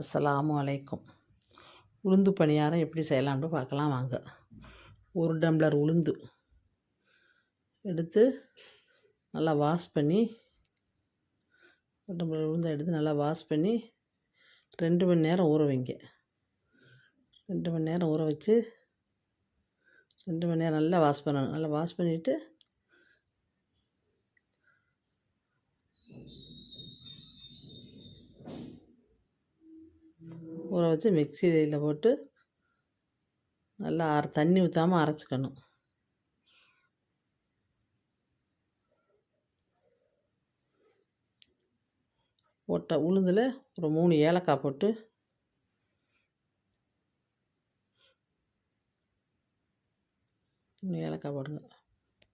அஸ்ஸலாமு அலைக்கும். உளுந்து பணியாரம் எப்படி செய்யலாம்னு பார்க்கலாம் வாங்க. ஒரு டம்ளர் உளுந்து எடுத்து நல்லா வாஷ் பண்ணி ஒரு டம்ளர் உளுந்தை எடுத்து நல்லா வாஷ் பண்ணி ரெண்டு மணி நேரம் ஊற வைங்க. ரெண்டு மணி நேரம் ஊற வச்சு ரெண்டு மணி நேரம் நல்லா வாஷ் பண்ணணும். நல்லா வாஷ் பண்ணிவிட்டு ஊற வச்சு மிக்சியில் போட்டு நல்லா அர தண்ணி ஊற்றாமல் அரைச்சிக்கணும். போட்ட உளுந்தில் ஒரு மூணு ஏலக்காய் போட்டு மூணு ஏலக்காய் போடுங்க.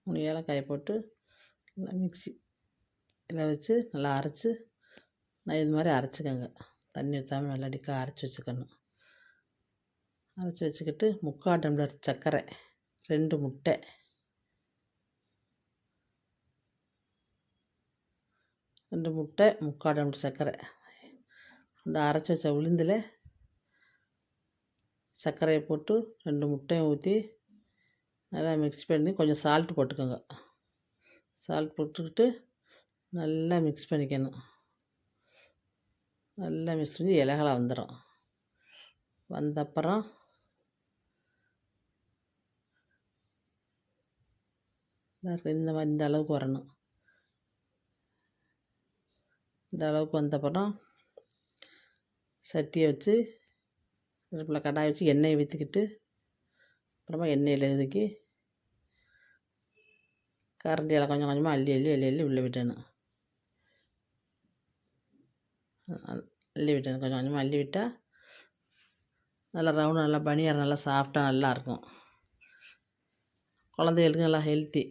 மூணு ஏலக்காயை போட்டு நல்லா மிக்சி இதில் வச்சு நல்லா அரைச்சி நான் இது மாதிரி அரைச்சிக்கோங்க. தண்ணி ஊற்றாமல் நல்லா அரைச்சி வச்சுக்கணும். அரைச்சி வச்சுக்கிட்டு முக்கால் டம்ளர் சர்க்கரை ரெண்டு முட்டை. ரெண்டு முட்டை முக்கால் டம்ளர் சர்க்கரை. அந்த அரைச்சி வச்ச உளுந்தில் சர்க்கரையை போட்டு ரெண்டு முட்டையும் ஊற்றி நல்லா மிக்ஸ் பண்ணி கொஞ்சம் சால்ட் போட்டுக்கோங்க. சால்ட் போட்டுக்கிட்டு நல்லா மிக்ஸ் பண்ணிக்கணும். நல்லா மிக்ஸ் பண்ணி இலகலாக வந்துடும் வந்தப்புறம் இந்த மாதிரி இந்த அளவுக்கு வரணும். இந்த அளவுக்கு வந்தப்புறம் சட்டியை வச்சு அடுப்பில் கடாய் வச்சு எண்ணெயை ஊற்றிக்கிட்டு அப்புறமா எண்ணெயில் ஒதுக்கி கரண்டியில் கொஞ்சம் கொஞ்சமாக அள்ளி அள்ளி அள்ளி அள்ளி உள்ளே விட்டணும் அள்ளி விட்டணும் கொஞ்சம் கொஞ்சமாக அள்ளி விட்டால் நல்லா ரவுண்டாக நல்லா பனியார் நல்லா சாஃப்டாக நல்லாயிருக்கும் குழந்தைகளுக்கு நல்லா ஹெல்த்தி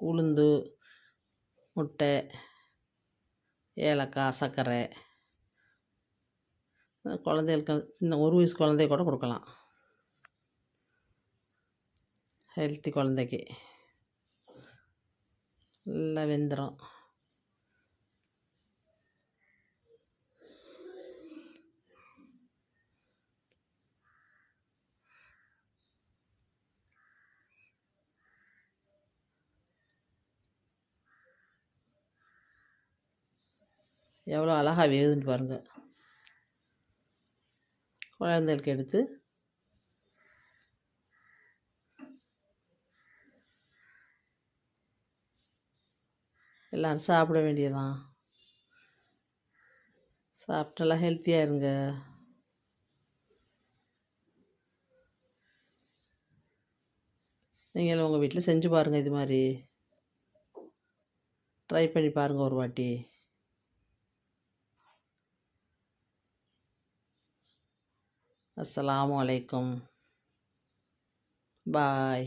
உளுந்து முட்டை ஏலக்காய் சர்க்கரை. குழந்தைகளுக்கு சின்ன ஒரு வயசு குழந்தைய கூட கொடுக்கலாம். ஹெல்த்தி குழந்தைக்கு. நல்லா வெந்துடும் எவ்வளோ அழகாக வேகுதுன்னு பாருங்கள் குழந்தைகளுக்கு எடுத்து. எல்லோரும் சாப்பிட வேண்டியதான் சாப்பிட்டு நல்லா ஹெல்த்தியாக இருங்க. நீங்கள் உங்கள் வீட்டில் செஞ்சு பாருங்கள் இது மாதிரி. ட்ரை பண்ணி பாருங்கள் ஒரு வாட்டி. அஸ்ஸலாமு அலைக்கும் பாய்